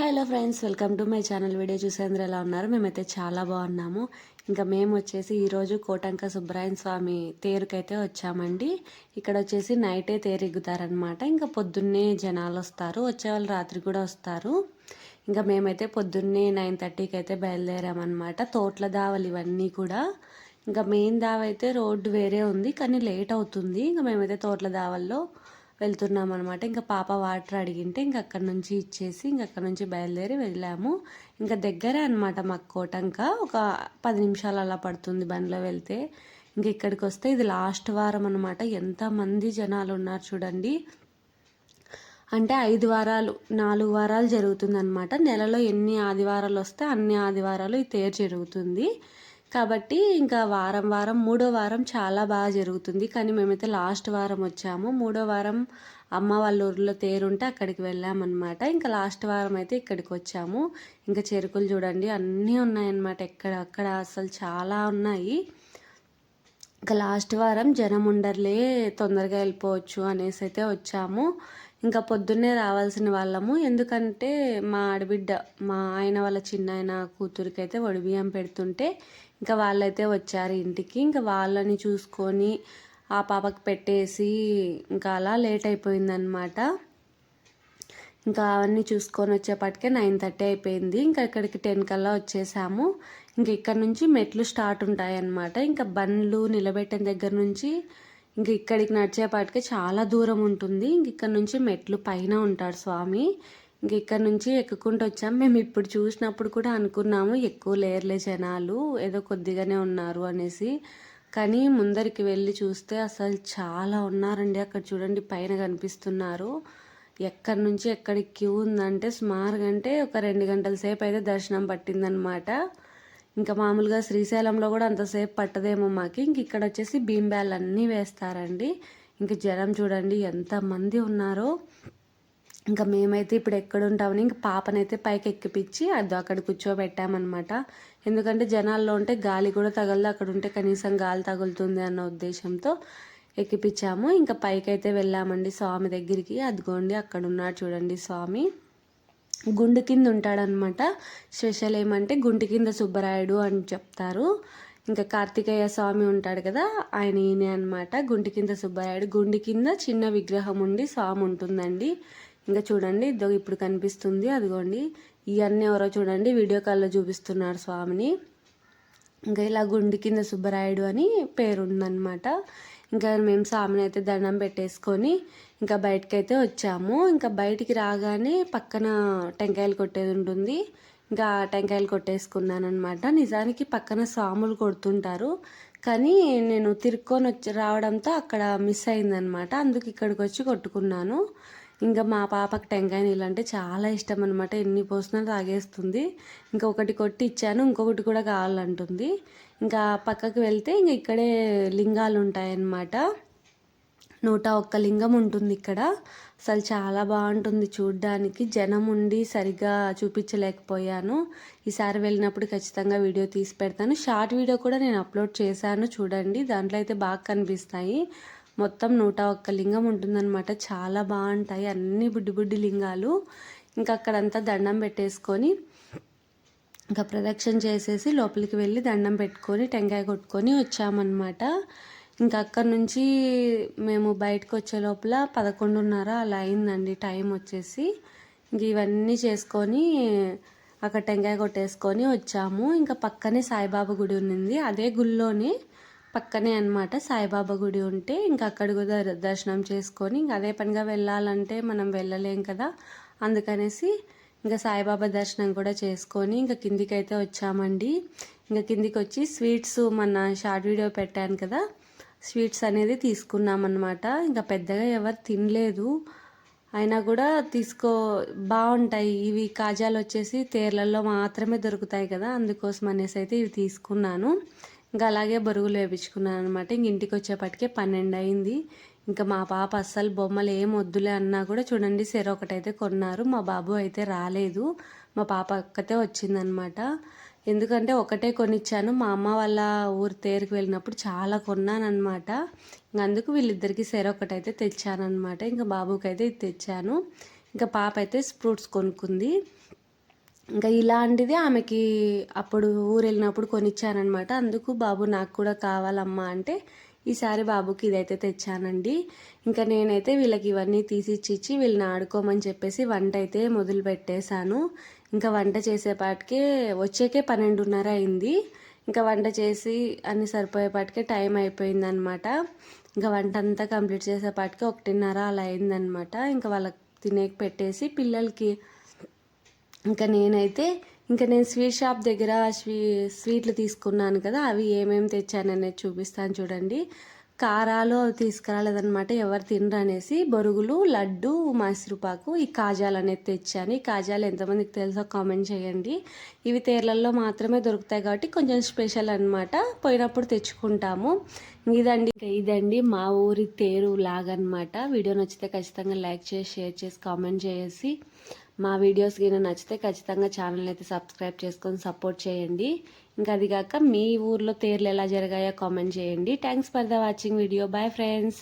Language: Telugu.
Hello friends welcome to my channel. Video చూసేందుకు ఎలా ఉన్నారు? మేమైతే చాలా బాగున్నాము. ఇంకా మేము వచ్చేసి ఈరోజు కోటంక సుబ్రాయన్ స్వామి తేరుకైతే వచ్చామండి. ఇక్కడ వచ్చేసి నైటే తేరు ఇంకా పొద్దున్నే జనాలు వస్తారు. వచ్చేవాళ్ళు రాత్రి కూడా వస్తారు. ఇంకా మేమైతే పొద్దున్నే నైన్ థర్టీకి అయితే బయలుదేరామన్నమాట. తోట్ల దావలు ఇవన్నీ కూడా. ఇంకా మెయిన్ దావ అయితే రోడ్డు వేరే ఉంది కానీ లేట్ అవుతుంది. ఇంకా మేమైతే తోట్ల దావల్లో వెళ్తున్నాం అనమాట ఇంకా పాప వాటర్ అడిగింటే ఇంక అక్కడ నుంచి ఇచ్చేసి ఇంక అక్కడ నుంచి బయలుదేరి వెళ్ళాము. ఇంకా దగ్గరే అనమాట మాకు కోటంక ఒక పది నిమిషాలు అలా పడుతుంది బండిలో వెళ్తే. ఇంక ఇక్కడికి వస్తే ఇది లాస్ట్ వారం అనమాట ఎంతమంది జనాలు ఉన్నారు చూడండి. అంటే ఐదు వారాలు నాలుగు వారాలు జరుగుతుందన్నమాట. నెలలో ఎన్ని ఆదివారాలు వస్తే అన్ని ఆదివారాలు ఈ తేరు జరుగుతుంది. కాబట్టి ఇంకా వారం వారం మూడో వారం చాలా బాగా జరుగుతుంది. కానీ మేమైతే లాస్ట్ వారం వచ్చాము. మూడో వారం అమ్మ వాళ్ళ ఊర్లో తేరుంటే అక్కడికి వెళ్ళామన్నమాట. ఇంకా లాస్ట్ వారం అయితే ఇక్కడికి వచ్చాము. ఇంకా చెరుకులు చూడండి అన్నీ ఉన్నాయన్నమాట. ఎక్కడ అక్కడ అసలు చాలా ఉన్నాయి. ఇంకా లాస్ట్ వారం జనం ఉండర్లే తొందరగా వెళ్ళిపోవచ్చు అనేసి అయితే వచ్చాము. ఇంకా పొద్దున్నే రావాల్సిన వాళ్ళము. ఎందుకంటే మా ఆడబిడ్డ మా ఆయన వాళ్ళ చిన్న ఆయన కూతురికి అయితే వడిబియ్యం పెడుతుంటే ఇంకా వాళ్ళైతే వచ్చారు ఇంటికి. ఇంకా వాళ్ళని చూసుకొని ఆ పాపకి పెట్టేసి ఇంకా అలా లేట్ అయిపోయిందనమాట ఇంకా అవన్నీ చూసుకొని వచ్చేపాటికే నైన్ థర్టీ అయిపోయింది. ఇంకా ఇక్కడికి టెన్ కల్లా వచ్చేసాము. ఇంకా ఇక్కడ నుంచి మెట్లు స్టార్ట్ ఉంటాయన్నమాట. ఇంకా బండ్లు నిలబెట్టిన దగ్గర నుంచి ఇంక ఇక్కడికి నడిచేపాటికి చాలా దూరం ఉంటుంది. ఇంక ఇక్కడ నుంచి మెట్లు పైన ఉంటాడు స్వామి. ఇంక ఇక్కడ నుంచి ఎక్కుకుంటూ వచ్చాం. మేము ఇప్పుడు చూసినప్పుడు కూడా అనుకున్నాము ఎక్కువ లేర్లే జనాలు ఏదో కొద్దిగానే ఉన్నారు అనేసి. కానీ ముందరికి వెళ్ళి చూస్తే అసలు చాలా ఉన్నారండి అక్కడ చూడండి పైన కనిపిస్తున్నారు. ఎక్కడి నుంచి ఎక్కడికి క్యూ ఉందంటే సుమారుగా అంటే ఒక రెండు గంటల సేపు అయితే దర్శనం పట్టిందనమాట ఇంకా మామూలుగా శ్రీశైలంలో కూడా అంతసేపు పట్టదేమో మాకు. ఇంక ఇక్కడ వచ్చేసి భీంబ్యాలు అన్నీ వేస్తారండి. ఇంక జనం చూడండి ఎంతమంది ఉన్నారో. ఇంకా మేమైతే ఇప్పుడు ఎక్కడ ఉంటామని ఇంక పాపనైతే పైకి ఎక్కిపించి అది అక్కడ కూర్చోబెట్టామన్నమాట. ఎందుకంటే జనాల్లో ఉంటే గాలి కూడా తగలదు అక్కడ ఉంటే కనీసం గాలి తగులుతుంది అన్న ఉద్దేశంతో ఎక్కిపించాము ఇంకా పైకి అయితే వెళ్ళామండి స్వామి దగ్గరికి. అదిగోండి అక్కడ ఉన్నాడు చూడండి స్వామి. గుండు కింద ఉంటాడనమాట స్పెషల్ ఏమంటే గుండు కింద సుబ్బరాయుడు అని చెప్తారు. ఇంకా కార్తికేయ స్వామి ఉంటాడు కదా ఆయన ఈయన అనమాట గుంటి కింద సుబ్బరాయుడు గుండి కింద చిన్న విగ్రహం ఉండి స్వామి ఉంటుందండి. ఇంకా చూడండి ఇదో ఇప్పుడు కనిపిస్తుంది అదిగోండి. ఇవన్నీ ఎవరో చూడండి వీడియో కాల్లో చూపిస్తున్నారు స్వామిని. ఇంకా ఇలా గుండి కింద సుబ్బరాయుడు అని పేరు ఉందన్నమాట ఇంకా మేము స్వామిని అయితే దండం పెట్టేసుకొని ఇంకా బయటకైతే వచ్చాము. ఇంకా బయటికి రాగానే పక్కన టెంకాయలు కొట్టేది ఉంటుంది. ఇంకా టెంకాయలు కొట్టేసుకున్నాను అనమాట నిజానికి పక్కన సాములు కొడుతుంటారు. కానీ నేను తిరుక్కొని వచ్చి రావడంతో అక్కడ మిస్ అయిందనమాట అందుకు ఇక్కడికి వచ్చి కొట్టుకున్నాను. ఇంకా మా పాపకి టెంకాయ నీళ్ళు అంటే చాలా ఇష్టం అనమాట ఎన్ని పోసినా తాగేస్తుంది. ఇంకా ఒకటి కొట్టి ఇచ్చాను ఇంకొకటి కూడా కావాలంటుంది. ఇంకా పక్కకి వెళ్తే ఇంకా ఇక్కడే లింగాలు ఉంటాయన్నమాట. నూట ఒక్క లింగం ఉంటుంది ఇక్కడ. అసలు చాలా బాగుంటుంది చూడ్డానికి. జనం ఉండి సరిగ్గా చూపించలేకపోయాను. ఈసారి వెళ్ళినప్పుడు ఖచ్చితంగా వీడియో తీసి పెడతాను. షార్ట్ వీడియో కూడా నేను అప్లోడ్ చేశాను చూడండి. దాంట్లో అయితే బాగా కనిపిస్తాయి. మొత్తం నూట ఒక్క లింగం ఉంటుందన్నమాట. చాలా బాగుంటాయి అన్ని బుడ్డి బుడ్డి లింగాలు. ఇంకా అక్కడంతా దండం పెట్టేసుకొని ఇంకా ప్రదక్షిణ చేసేసి లోపలికి వెళ్ళి దండం పెట్టుకొని టెంకాయ కొట్టుకొని వచ్చామన్నమాట. ఇంకా అక్కడ నుంచి మేము బయటకు వచ్చే లోపల పదకొండున్నర అలా అయిందండి టైం వచ్చేసి. ఇంక ఇవన్నీ చేసుకొని అక్కడ టెంకాయ కొట్టేసుకొని వచ్చాము. ఇంకా పక్కనే సాయిబాబా గుడి ఉంది అదే గుళ్ళోనే పక్కనే అనమాట సాయిబాబా గుడి ఉంటే ఇంకా అక్కడ కూడా దర్శనం చేసుకొని ఇంకా అదే పనిగా వెళ్ళాలంటే మనం వెళ్ళలేం కదా. అందుకనేసి ఇంకా సాయిబాబా దర్శనం కూడా చేసుకొని ఇంకా కిందికి అయితే వచ్చామండి. ఇంకా కిందికి వచ్చి స్వీట్స్ మన షార్ట్ వీడియో పెట్టాను కదా. స్వీట్స్ అనేది తీసుకున్నామన్నమాట. ఇంకా పెద్దగా ఎవరు తినలేదు. అయినా కూడా తీసుకో బాగుంటాయి. ఇవి కాజాలు వచ్చేసి తేర్లలో మాత్రమే దొరుకుతాయి కదా. అందుకోసం అనేసి అయితే ఇవి తీసుకున్నాను. ఇంకా అలాగే బరుగులు వేపించుకున్నాను అనమాట ఇంక ఇంటికి వచ్చేపటికే పన్నెండు అయింది ఇంకా మా పాప అస్సలు బొమ్మలు ఏం వద్దులే అన్నా కూడా చూడండి సెర ఒకటైతే కొన్నారు. మా బాబు అయితే రాలేదు. మా పాప ఒక్కతే వచ్చిందనమాట ఎందుకంటే ఒకటే కొనిచ్చాను. మా అమ్మ వాళ్ళ ఊరు తేరుకు వెళ్ళినప్పుడు చాలా కొన్నానమాట ఇంక అందుకు వీళ్ళిద్దరికి సెర ఒకటైతే తెచ్చానమాట ఇంకా బాబుకి అయితే ఇది తెచ్చాను. ఇంకా పాప అయితే ఫ్రూట్స్ కొనుక్కుంది. ఇంకా ఇలాంటిది ఆమెకి అప్పుడు ఊరు వెళ్ళినప్పుడు కొనిచ్చానమాట అందుకు బాబు నాకు కూడా కావాలమ్మా అంటే ఈసారి బాబుకి ఇదైతే తెచ్చానండి. ఇంకా నేనైతే వీళ్ళకి ఇవన్నీ తీసి ఇచ్చి వీళ్ళని ఆడుకోమని చెప్పేసి వంట అయితే మొదలు పెట్టేశాను. ఇంకా వంట చేసేపాటికే వచ్చేకే పన్నెండున్నర అయింది. ఇంకా వంట చేసి అన్ని సరిపోయేపాటికే టైం అయిపోయిందనమాట ఇంకా వంట అంతా కంప్లీట్ చేసేపాటికి ఒకటిన్నర అలా అయిందనమాట ఇంకా వాళ్ళకి తినేకి పెట్టేసి పిల్లలకి ఇంకా నేనైతే ఇంకా నేను స్వీట్ షాప్ దగ్గర స్వీ స్వీట్లు తీసుకున్నాను కదా అవి ఏమేమి తెచ్చాననేది చూపిస్తాను చూడండి. కారాలు అవి తీసుకురాలేదనమాట ఎవరు తినరు అనేసి. బొరుగులు లడ్డు మైసూరుపాకు ఈ కాజాలు అనేది తెచ్చాను. ఈ కాజాలు ఎంతమందికి తెలుసో కామెంట్ చేయండి. ఇవి తేర్లలో మాత్రమే దొరుకుతాయి కాబట్టి కొంచెం స్పెషల్ అనమాట పోయినప్పుడు తెచ్చుకుంటాము. ఇదండి. ఇంకా ఇదండి మా ఊరి తేరు లాగనమాట వీడియో నచ్చితే ఖచ్చితంగా లైక్ చేసి షేర్ చేసి కామెంట్ చేసి. మా వీడియోస్ గిన నచ్చితే ఖచ్చితంగా ఛానల్ అయితే సబ్స్క్రైబ్ చేసుకొని సపోర్ట్ చేయండి. ఇంకా అది కాక మీ ఊర్లో తేర్లు ఎలా జరిగాయో కామెంట్ చేయండి. Thanks for the watching video bye friends